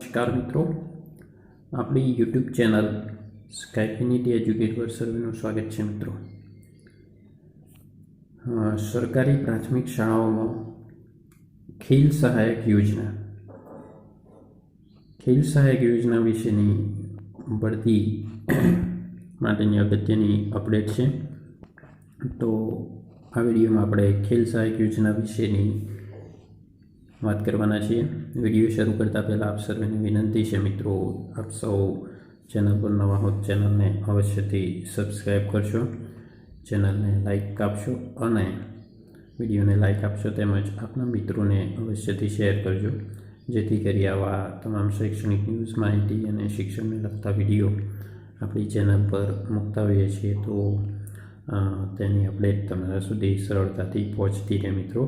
નમસ્કાર મિત્રો. આપણી યુટ્યુબ ચેનલ સ્કાયફિનિટી એજ્યુકેટ સર્વેનું સ્વાગત છે મિત્રો. સરકારી પ્રાથમિક શાળાઓમાં ખેલ સહાયક યોજના. ખેલ સહાયક યોજના વિશેની ભરતી માટેની અગત્યની અપડેટ છે. તો આ વિડીયોમાં આપણે ખેલ સહાયક યોજના વિશેની વાત કરવાના છીએ. વીડિયો શરૂ કરતાં પહેલાં આપ સર્વેની વિનંતી છે, મિત્રો, આપ સૌ ચેનલ પર નવા હો ચેનલને અવશ્યથી સબસ્ક્રાઈબ કરશો, ચેનલને લાઇક આપશો અને વિડીયોને લાઇક આપશો તેમજ આપના મિત્રોને અવશ્યથી શેર કરજો. જેથી કરી આવા તમામ શૈક્ષણિક ન્યૂઝ, માહિતી અને શિક્ષણને લગતા વીડિયો આપણી ચેનલ પર મૂકતા હોઈએ છીએ તો તેની અપડેટ તમારા સુધી સરળતાથી પહોંચતી રહે, મિત્રો.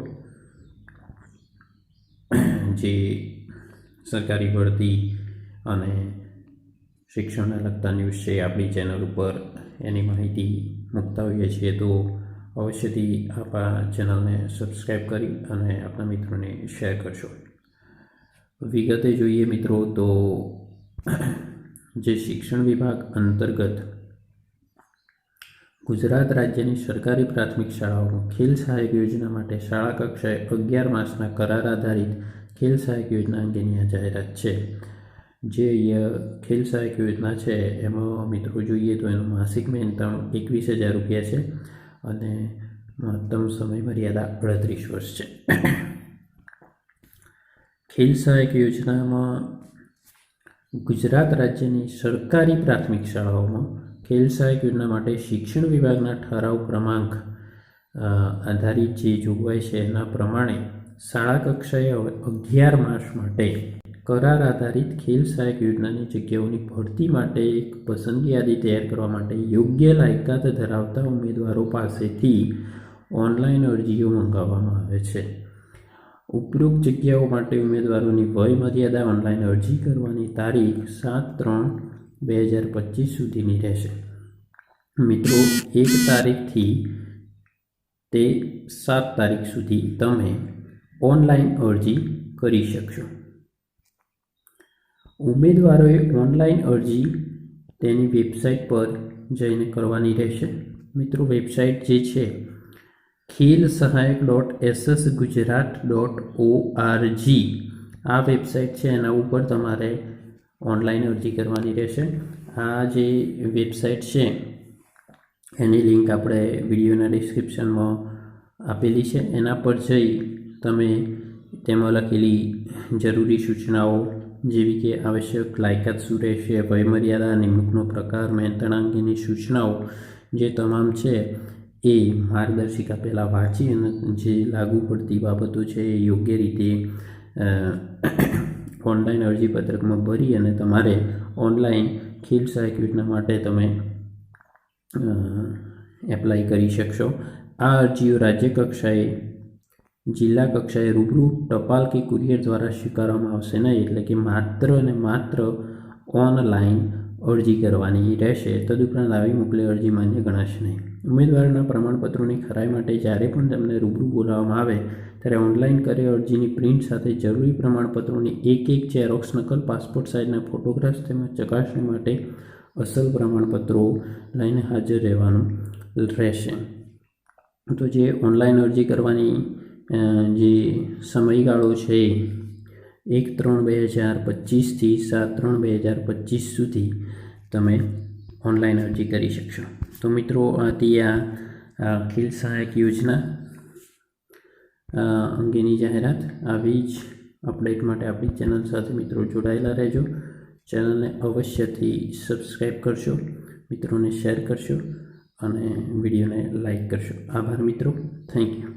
જે સરકારી ભરતી અને શિક્ષણને લગતા ન્યૂઝ છે આપણી ચેનલ ઉપર એની માહિતી મૂકતા હોઈએ છીએ. તો અવશ્યથી આપ આ ચેનલને સબસ્ક્રાઈબ કરી અને આપણા મિત્રોને શેર કરશો વિગતે જોઈએ મિત્રો તો જે શિક્ષણ વિભાગ અંતર્ગત ગુજરાત રાજ્યની સરકારી પ્રાથમિક શાળાઓમાં ખેલ સહાયક યોજના માટે શાળા કક્ષાએ અગિયાર માસના કરાર આધારિત ખેલ સહાયક યોજના અંગેની આ જાહેરાત છે. જે ખેલ સહાયક યોજના છે, એમાં મિત્રો જોઈએ તો એનું માસિક મહેનતાણું એકવીસ હજાર રૂપિયા છે અને મહત્તમ સમય મર્યાદા અડત્રીસ વર્ષ છે. ખેલ સહાયક યોજનામાં ગુજરાત રાજ્યની સરકારી પ્રાથમિક શાળાઓમાં ખેલ સહાયક યોજના માટે શિક્ષણ વિભાગના ઠરાવ ક્રમાંક આધારિત જે જોગવાઈ છે એના પ્રમાણે શાળા કક્ષાએ અગિયાર માસ માટે કરાર આધારિત ખેલ સહાયક યોજનાની જગ્યાઓની ભરતી માટે એક પસંદગી યાદી તૈયાર કરવા માટે યોગ્ય લાયકાત ધરાવતા ઉમેદવારો પાસેથી ઓનલાઈન અરજીઓ મંગાવવામાં આવે છે. ઉપરોક્ત જગ્યાઓ માટે ઉમેદવારોની વય મર્યાદા ઓનલાઈન અરજી કરવાની તારીખ સાત ત્રણ બે હજાર પચીસ સુધીની રહેશે. મિત્રો, એક તારીખથી તે સાત તારીખ સુધી તમે ઓનલાઈન અરજી કરી શકશો. ઉમેદવારોએ ઓનલાઈન અરજી તેની વેબસાઇટ પર જઈને કરવાની રહેશે. મિત્રો વેબસાઇટ જે છે ખેલ સહાયક dot SS Gujarat dot O R G આ વેબસાઇટ છે, એના ઉપર તમારે ઓનલાઈન અરજી કરવાની રહેશે. આ જે વેબસાઇટ છે, એની લિંક આપણે વિડીયોના ડિસ્ક્રિપ્શનમાં આપેલી છે. એના પર જઈ તમે તેમાં લખેલી જરૂરી સૂચનાઓ જેવી કે આવશ્યક લાયકાત શું રહેશે, વયમર્યાદા નિમણૂકનો પ્રકાર, મહેનતાણા અંગેની સૂચનાઓ જે તમામ છે એ માર્ગદર્શિકા પહેલાં વાંચી અને જે લાગુ પડતી બાબતો છે એ યોગ્ય રીતે ઓનલાઈન અરજીપત્રકમાં ભરી અને તમારે ઓનલાઈન ખીલ સહાયક માટે તમે એપ્લાય કરી શકશો. આ અરજીઓ રાજ્ય કક્ષાએ જિલ્લા કક્ષાએ રૂબરૂ ટપાલ કે કુરિયર દ્વારા સ્વીકારવામાં આવશે નહીં, એટલે કે માત્ર અને માત્ર ઓનલાઈન અરજી કરવાની રહેશે. તદુપરાંત આવી મોકલી અરજી માન્ય ગણાશે નહીં. ઉમેદવારના પ્રમાણપત્રોની ખરાઈ માટે જ્યારે પણ તેમને રૂબરૂ બોલાવવામાં આવે, ત્યારે ઓનલાઈન કરેલ અરજીની પ્રિન્ટ સાથે જરૂરી પ્રમાણપત્રોની એક એક ઝેરોક્સ, નકલ, પાસપોર્ટ સાઇઝના ફોટોગ્રાફ્સ તેમજ ચકાસણી માટે અસલ પ્રમાણપત્રો લઈને હાજર રહેવાનું રહેશે. તો જે ઓનલાઈન અરજી કરવાની જે સમયગાળો છે, એક ત્રણ બે હજાર પચીસથી સાત ત્રણ બે હજાર પચીસ સુધી તમે ઓનલાઈન અરજી કરી શકશો. તો મિત્રો, આથી આ ખીલ સહાયક યોજના અંગેની જાહેરાત આવી જ અપડેટ માટે આપણી ચેનલ સાથે મિત્રો જોડાયેલા રહેજો. ચેનલને અવશ્યથી સબસ્ક્રાઈબ કરશો, મિત્રોને શેર કરશો અને વિડીયોને લાઈક કરશો. આભાર મિત્રો. Thank you.